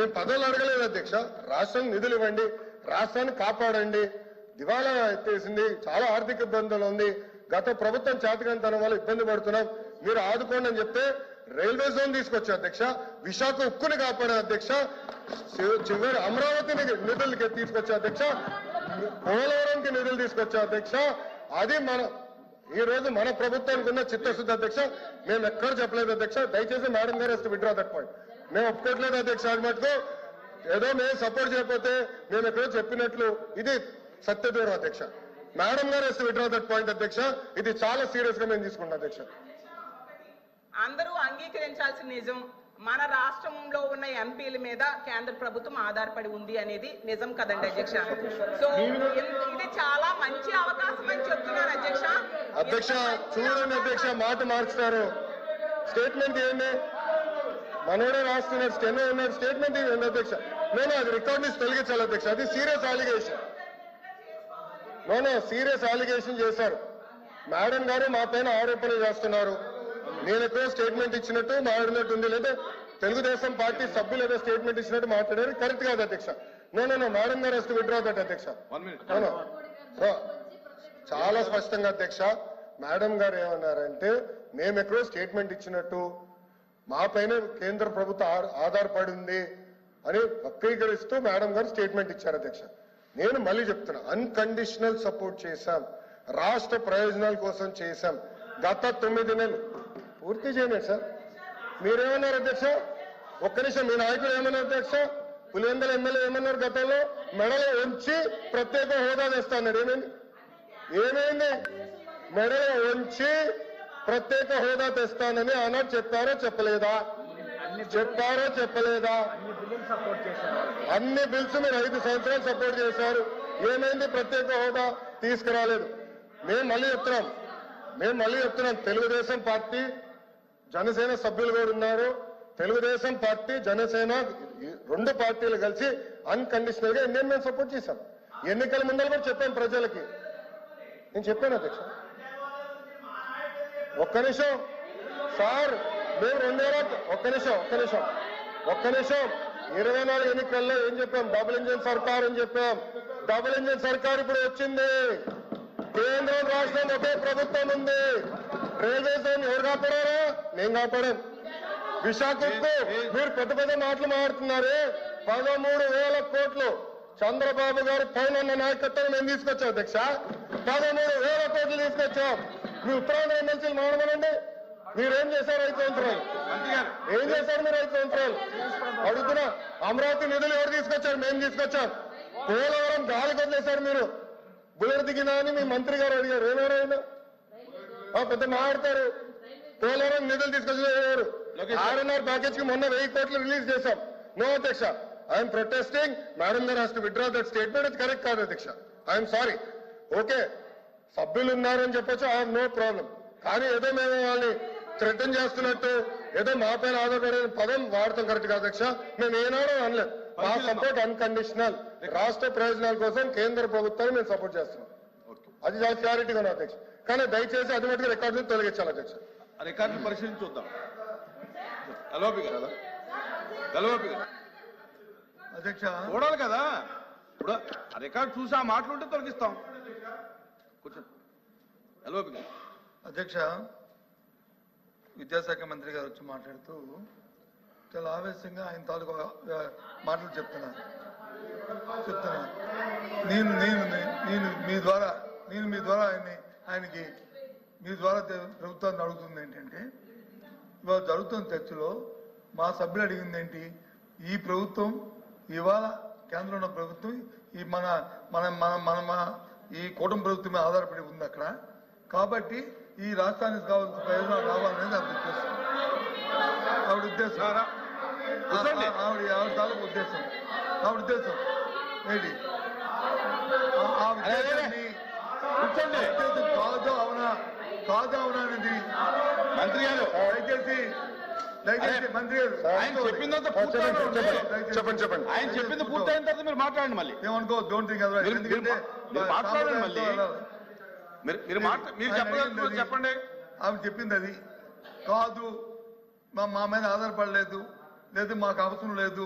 మేము పదవులు అడగలేదు అధ్యక్ష. రాష్ట్రానికి నిధులు ఇవ్వండి రాష్ట్రాన్ని కాపాడండి. దివాలా ఎత్తేసింది చాలా ఆర్థిక ఇబ్బందులు ఉంది. గత ప్రభుత్వం చేతకంతనం వల్ల ఇబ్బంది పడుతున్నాం. మీరు ఆదుకోండి అని చెప్తే రైల్వే జోన్ తీసుకొచ్చా అధ్యక్ష. విశాఖ ఉక్కుని కాపాడే అధ్యక్ష. చివరి అమరావతి నిధులకి తీసుకొచ్చా అధ్యక్ష. పోలవరంకి నిధులు తీసుకొచ్చా అధ్యక్ష. అది మన ఈ రోజు మన ప్రభుత్వానికి ఉన్న చిత్తశుద్ధి అధ్యక్ష మేము ఎక్కడ చెప్పలేదు అధ్యక్ష దయచేసి మేడం గారు వస్తే విడ్రా దట్ పాయింట్ మేము ఒప్పుకోవట్లేదు అధ్యక్ష అది మటుకు. ఏదో మేము సపోర్ట్ చేయకపోతే మేము ఎక్కడో చెప్పినట్లు. ఇది సత్యదూరం అధ్యక్ష. మేడం గారు వస్తే విడ్రా దట్ పాయింట్ అధ్యక్ష. ఇది చాలా సీరియస్గా మేము తీసుకుంటాం అధ్యక్ష. అందరూ అంగీకరించాల్సిన నిజం. మన రాష్ట్రంలో ఉన్న ఎంపీల మీద కేంద్ర ప్రభుత్వం ఆధారపడి ఉంది అనేది నిజం కదండి అధ్యక్ష? సో ఇది చాలా మంచి అవకాశం అని చెప్తున్నాను అధ్యక్ష. అధ్యక్ష చూడండి అధ్యక్ష మాట మార్చుతారు. స్టేట్మెంట్ ఏంటి మనోడే రాస్తున్నారు స్టెనో ఉన్నారు స్టేట్మెంట్ ఏంటి అధ్యక్ష? నేను అది రికార్డ్ నుంచి తొలగించాలి అధ్యక్ష. అది serious allegation. No no serious allegation చేశారు. మేడం గారు మా పైన ఆరోపణలు చేస్తున్నారు. నేను ఎక్కడో స్టేట్మెంట్ ఇచ్చినట్టు మాట్లాడినట్టు ఉంది. లేదా తెలుగుదేశం పార్టీ సభ్యులు ఏదో స్టేట్మెంట్ ఇచ్చినట్టు మాట్లాడారు. కరెక్ట్ కాదు అధ్యక్ష. నో నో మేడం గారు వస్తే విడ్రా దట్ అధ్యక్ష. చాలా స్పష్టంగా అధ్యక్ష మేడం గారు ఏమన్నారంటే మేము ఎక్కడో స్టేట్మెంట్ ఇచ్చినట్టు మా పైన కేంద్ర ప్రభుత్వం ఆ- ఆధారపడి ఉంది అని వక్రీకరిస్తూ మేడం గారు స్టేట్మెంట్ ఇచ్చారు అధ్యక్ష. నేను మళ్ళీ చెప్తున్నా అన్కండిషనల్ సపోర్ట్ చేశాం. రాష్ట్ర ప్రయోజనాల కోసం చేశాం. గత తొమ్మిది నెలలు పూర్తి చేయలేదు సార్ మీరేమన్నారు అధ్యక్ష? ఒక్క నిమిషం మీ నాయకుడు ఏమన్నారు అధ్యక్ష? పులివెందల ఎమ్మెల్యే ఏమన్నారు గతంలో? మెడలు ఉంచి ప్రత్యేక హోదా తెస్తాను ఏమైంది? ఏమైంది? మెడలు ఉంచి ప్రత్యేక హోదా తెస్తానని ఆనాడు చెప్పారో చెప్పలేదా? చెప్పారో చెప్పలేదా? అన్ని బిల్స్ మీరు ఐదు సంవత్సరాలు సపోర్ట్ చేశారు. ఏమైంది? ప్రత్యేక హోదా తీసుకురాలేదు. మేము మళ్ళీ చెప్తున్నాం. మేము మళ్ళీ చెప్తున్నాం. తెలుగుదేశం పార్టీ జనసేన సభ్యులు కూడా ఉన్నారు. తెలుగుదేశం పార్టీ జనసేన రెండు పార్టీలు కలిసి అన్కండిషనల్గా ఇండియన్ మేము సపోర్ట్ చేశాం. ఎన్నికల ముందర కూడా చెప్పాను ప్రజలకి. నేను చెప్పాను అధ్యక్ష. ఒక్క నిమిషం. సార్ మేము రెండేళ్ళ ఒక్క నిమిషం ఒక్క నిమిషం. ఒక్క నిమిషం. ఇరవై నాలుగు ఎన్నికల్లో ఏం చెప్పాం? డబుల్ ఇంజిన్ సర్కార్ అని చెప్పాం. డబుల్ ఇంజిన్ సర్కార్ ఇప్పుడు వచ్చింది. కేంద్రం రాష్ట్రం ఒకే ప్రభుత్వం ఉంది. రైల్వే జోన్ ఎవరు కాపాడారా? నేను కాపాడాను విశాఖకు మీరు పెద్ద పెద్ద మాటలు మాట్లాడుతున్నారు. పదమూడు వేల కోట్లు చంద్రబాబు గారు పైన నాయకత్వం మేము తీసుకొచ్చాం అధ్యక్ష. పదమూడు వేల కోట్లు తీసుకొచ్చాం. మీ ఉత్తరాంధ్ర ఎమ్మెల్సీలు మాట్లాడమనండి మీరేం చేశారు ఐదు సంవత్సరాలు? ఏం చేశారు మీరు ఐదు సంవత్సరాలు? అడుగుతున్నా అమరావతి నిధులు ఎవరు తీసుకొచ్చారు? మేము తీసుకొచ్చాం. పోలవరం గాలి వదిలేశారు మీరు. బుల్లెట్ దిగినా అని మీ మంత్రి గారు అడిగారు. ఏమేరైనా ఆ పెద్ద మాట్లాడతారు. పోలవరం నిధులు తీసుకొచ్చారు ఆర్ఎన్ఆర్ ప్యాకేజ్కి మొన్న వెయ్యి కోట్లు రిలీజ్ చేశాం. నో అధ్యక్ష. ఐఎమ్ ప్రొటెస్టింగ్ మేడం గారు has to withdraw that statement ఇది కరెక్ట్ కాదు అధ్యక్ష. ఐఎమ్ సారీ ఓకే సభ్యులు ఉన్నారని చెప్పొచ్చు. ఐ నో ప్రాబ్లం కానీ ఏదో మేము వాళ్ళని థ్రెటన్ చేస్తున్నట్టు ఏదో మా పైన ఆధారపడే పదం వాడతాం కరెక్ట్ కాదు అధ్యక్ష. మేము ఏనాడో అనలేదు మా సపోర్ట్ అన్కండిషనల్ రాష్ట్ర ప్రయోజనాల కోసం కేంద్ర ప్రభుత్వాన్ని మేము సపోర్ట్ చేస్తున్నాం. అది చాలా క్లారిటీగా అధ్యక్ష. కానీ దయచేసి అది మటుకు రికార్డు తొలగించాలి అధ్యక్ష. రికార్డులు పరిశీలించి చూద్దాం. గలవపి కదా గలవపి కదా అధ్యక్ష. చూడాలి కదా. ఇప్పుడు రికార్డు చూసి ఆ మాటలు ఉంటే తొలగిస్తాం. కూర్చో. గలవపి కదా అధ్యక్ష విద్యాశాఖ మంత్రి గారు వచ్చి మాట్లాడుతూ చాలా ఆవేశంగా ఆయన తాలూకు మాటలు చెప్తున్నారు. చెప్తున్నారు. నేను నేను నేను మీ ద్వారా నేను మీ ద్వారా ఆయన్ని ఆయనకి మీ ద్వారా ప్రభుత్వాన్ని అడుగుతుంది ఏంటంటే ఇవాళ జరుగుతున్న చర్చలో మా సభ్యులు అడిగింది ఏంటి ఈ ప్రభుత్వం ఇవాళ కేంద్రంలో ఉన్న ప్రభుత్వం ఈ మన మన మన మన ఈ కూటమి ప్రభుత్వం మీద ఆధారపడి ఉంది అక్కడ. కాబట్టి ఈ రాష్ట్రానికి కావాల్సిన ప్రయోజనాలు రావాలనేది ఆవిడ ఉద్దేశం. ఆవిడ ఉద్దేశం. ఆవిడ ఆవిడ తాలూకు ఉద్దేశం. ఆవిడ ఉద్దేశం. ఏంటి? ఆ-. ఉద్దేశాన్ని కూర్చోండి. కాదు అవునా? కాదు అవునా అనేది? మంత్రి గారు దయచేసి దయచేసి అరే, మంత్రి గారు ఆయన చెప్పిందంతా చెప్పండి ఆయన చెప్పింది పూర్తయిన తర్వాత మీరు మాట్లాడండి మళ్ళీ. ఏమనుకో డోంట్ థింక్ మీరు- ఎందుకంటే మీరు మాట్లాడండి సాంప్రదాయంతో మళ్ళీ. వెళ్ళాలి. మీరు మీరు మాట మీరు ఆయన చెప్పగలుగుతున్నారు అడిగింది చెప్పండి. ఆమె చెప్పింది అది కాదు మా మా మీద ఆధారపడలేదు. లేదు మాకు అవసరం లేదు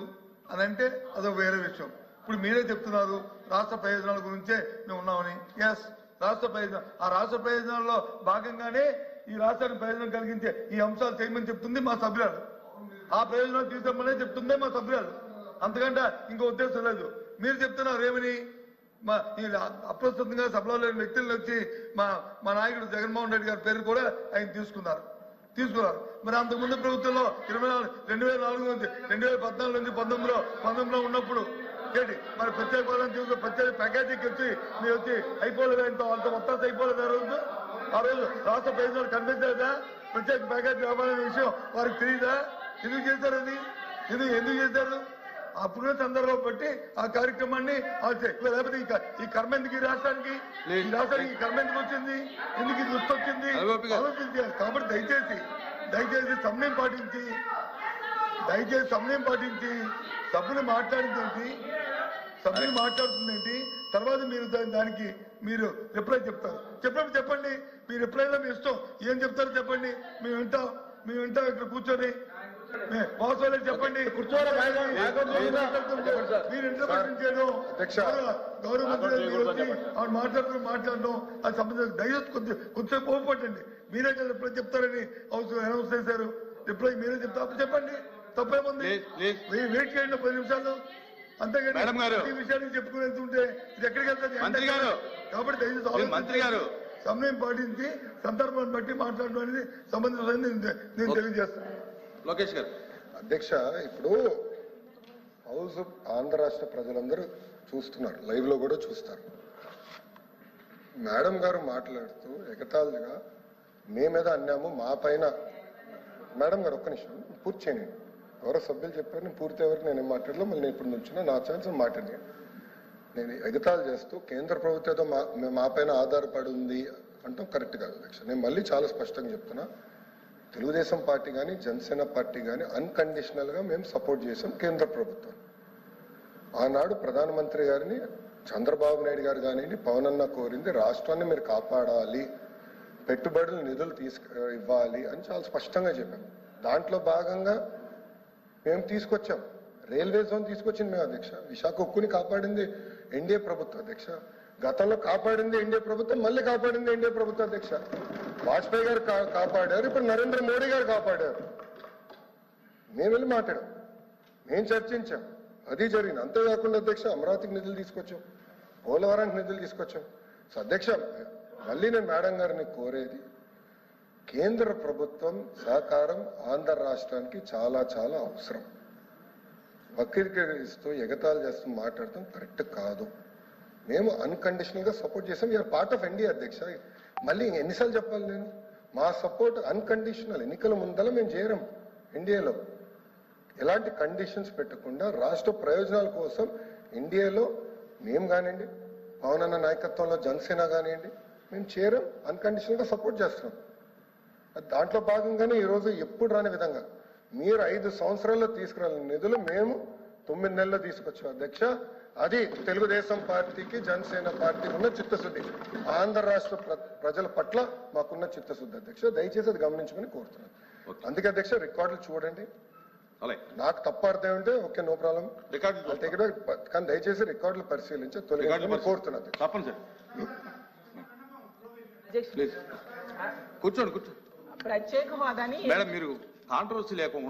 అని అంటే అదొక వేరే విషయం. ఇప్పుడు మీరే చెప్తున్నారు రాష్ట్ర ప్రయోజనాల గురించే మేము ఉన్నామని. ఎస్ రాష్ట్ర ప్రయోజనం ఆ రాష్ట్ర ప్రయోజనాల్లో భాగంగానే ఈ రాష్ట్రానికి ప్రయోజనం కలిగించే ఈ అంశాలు చేయమని చెప్తుంది మా సభ్యురాలు. ఆ ప్రయోజనాలు తీసుకోమనే చెప్తుందే మా సభ్యురాలు. అంతకంటే ఇంకో ఉద్దేశం లేదు. మీరు చెప్తున్నారు ఏమని? మా ఈ అప్రస్తుతంగా సభలో లేని వ్యక్తులను వచ్చి మా మా నాయకుడు జగన్మోహన్ రెడ్డి గారి పేరు కూడా ఆయన తీసుకున్నారు. తీసుకున్నారు. మరి అంతకుముందు ప్రభుత్వంలో ఇరవై నాలుగు రెండు వేల నాలుగు నుంచి రెండు వేల పద్నాలుగు నుంచి పంతొమ్మిదిలో పంతొమ్మిదిలో ఉన్నప్పుడు ఏంటి మరి ప్రత్యేక హోదా తీసుకుని ప్రత్యేక ప్యాకేజీకి వచ్చి మీరు వచ్చి అయిపోలేదు ఆయనతో వాళ్ళతో మొత్తం అయిపోలేదు ఆ రోజు? ఆ రోజు రాష్ట్ర ప్రయోజనాలు కనిపించలేదా? ప్రత్యేక ప్యాకేజీ రావాలనే విషయం వారికి తెలియదా ఎందుకు చేశారు అది? ఎందుకు ఎందుకు చేశారు? అప్పుడే సందర్భం బట్టి ఆ కార్యక్రమాన్ని. లేకపోతే ఈ కర్మ ఎందుకు ఈ రాష్ట్రానికి? ఈ రాష్ట్రానికి కర్మ ఎందుకు వచ్చింది? ఎందుకు ఇది వచ్చింది. ఆలోచించాలి కాబట్టి దయచేసి దయచేసి సమయం పాటించి దయచేసి సమయం పాటించి సభ్యులు మాట్లాడిందేంటి సభ్యులు మాట్లాడుతుందేంటి? తర్వాత మీరు దానికి మీరు రిప్లై చెప్తారు. చెప్పినప్పుడు చెప్పండి. మీ రిప్లైలో మీ ఇష్టం. ఏం చెప్తారో చెప్పండి. మేము వింటాం. మేము వింటాం. ఇక్కడ కూర్చొని మే- వాస్తవాలు చెప్పండి. మీరు ఇంటర్ప్రిటేషన్ చేయడం. గౌరవ- మంత్రి ఆవిడ మాట్లాడుతూ మాట్లాడడం అది సంబంధించిన దయచేసి కొంచెం కొంచెం కోపపట్టండి మీరే రిప్లై చెప్తారని అవసరం అనౌన్స్ చేశారు. రిప్లై మీరే చెప్తారు. అప్పుడు చెప్పండి. తప్పేముంది? వెయిట్ చేయండి పది నిమిషాలు. అంతేగాని మేడం గారు. ఈ విషయాన్ని చెప్పుకుని వెళ్తుంటే ఇది ఎక్కడికి వెళ్తుంది మంత్రి గారు. కాబట్టి దయచేసి మీరు ఆలోచించండి. మంత్రి గారు. సమయం పాటించి సందర్భాన్ని బట్టి మాట్లాడడం అనేది సంబంధించిన నేను నేను తెలియజేస్తాను లోకేష్ గారు అధ్యక్ష ఇప్పుడు హౌస్ ఆంధ్ర రాష్ట్ర ప్రజలందరూ చూస్తున్నారు లైవ్లో కూడా చూస్తారు మేడం గారు మాట్లాడుతూ ఎగతాళిగా మీ మీద అన్నాము మా పైన మేడం గారు ఒక్క నిమిషం పూర్తి చేయండి ఎవరో సభ్యులు చెప్పారు నేను పూర్తి ఎవరికి నేను ఏం మాట్లాడలో మళ్ళీ ఇప్పుడు నుంచున్నా నా ఛాన్స్ మాట్లాడి నేను ఎగతాళి చేస్తూ కేంద్ర ప్రభుత్వంతో మా మేము మా పైన ఆధారపడి ఉంది అంటాం కరెక్ట్ కాదు అధ్యక్ష. నేను మళ్ళీ చాలా స్పష్టంగా చెప్తున్నా తెలుగుదేశం పార్టీ కానీ జనసేన పార్టీ కానీ అన్కండిషనల్గా మేము సపోర్ట్ చేసాం కేంద్ర ప్రభుత్వం. ఆనాడు ప్రధానమంత్రి గారిని చంద్రబాబు నాయుడు గారు కానివ్వండి పవన్ అన్న కోరింది రాష్ట్రాన్ని మీరు కాపాడాలి పెట్టుబడులు నిధులు తీసుకు ఇవ్వాలి అని చాలా స్పష్టంగా చెప్పాం దాంట్లో భాగంగా మేము తీసుకొచ్చాం. రైల్వే జోన్ తీసుకొచ్చింది మేము అధ్యక్ష. విశాఖ ఉక్కుని కాపాడింది ఎన్డీఏ ప్రభుత్వం అధ్యక్ష. గతంలో కాపాడింది ఎన్డీఏ ప్రభుత్వం మళ్ళీ కాపాడింది ఎన్డీఏ ప్రభుత్వం అధ్యక్ష. వాజ్పేయి గారు కాపాడారు ఇప్పుడు నరేంద్ర మోడీ గారు కాపాడారు. మేము వెళ్ళి మాట్లాడాం. మేము చర్చించాం. అది జరిగింది. అంతేకాకుండా అధ్యక్ష అమరావతికి నిధులు తీసుకొచ్చాం. పోలవరానికి నిధులు తీసుకొచ్చాం. సో అధ్యక్ష మళ్ళీ నేను మేడం గారిని కోరేది కేంద్ర ప్రభుత్వం సహకారం ఆంధ్ర రాష్ట్రానికి చాలా చాలా అవసరం. వక్రీకరిస్తూ ఎగతాళి చేస్తూ మాట్లాడటం కరెక్ట్ కాదు. మేము అన్కండిషనల్గా సపోర్ట్ చేసాం you are part of India అధ్యక్ష. మళ్ళీ ఎన్నిసార్లు చెప్పాలి నేను? మా సపోర్ట్ అన్కండిషనల్ ఎన్నికల ముందల మేము చేరం ఇండియాలో ఎలాంటి కండిషన్స్ పెట్టకుండా రాష్ట్ర ప్రయోజనాల కోసం ఇండియాలో మేము కానివ్వండి పవన్ అన్న నాయకత్వంలో జనసేన కానివ్వండి మేము చేరం అన్కండిషనల్గా సపోర్ట్ చేస్తున్నాం. దాంట్లో భాగంగానే ఈరోజు ఎప్పుడు రాని విధంగా మీరు ఐదు సంవత్సరాల్లో తీసుకురాలని నిధులు మేము తొమ్మిది నెలల్లో తీసుకొచ్చాం. అధ్యక్ష అది తెలుగుదేశం పార్టీకి జనసేన పార్టీకి ఉన్న చిత్తశుద్ధి. ఆంధ్ర రాష్ట్ర ప్ర- ప్రజల పట్ల మాకున్న చిత్తశుద్ధి అధ్యక్ష. దయచేసి అది గమనించమని కోరుతున్నాను. అందుకే అధ్యక్ష రికార్డులు చూడండి. నాకు తప్పు అర్థం ఉంటే ఓకే నో ప్రాబ్లం రికార్డు కానీ దయచేసి రికార్డులు పరిశీలించి తొలగించమని కోరుతున్నాను కూర్చోండి కూర్చోండి. ప్రత్యేక హోదాని మేడం మీరు కాంట్రవర్సీ లేకుండా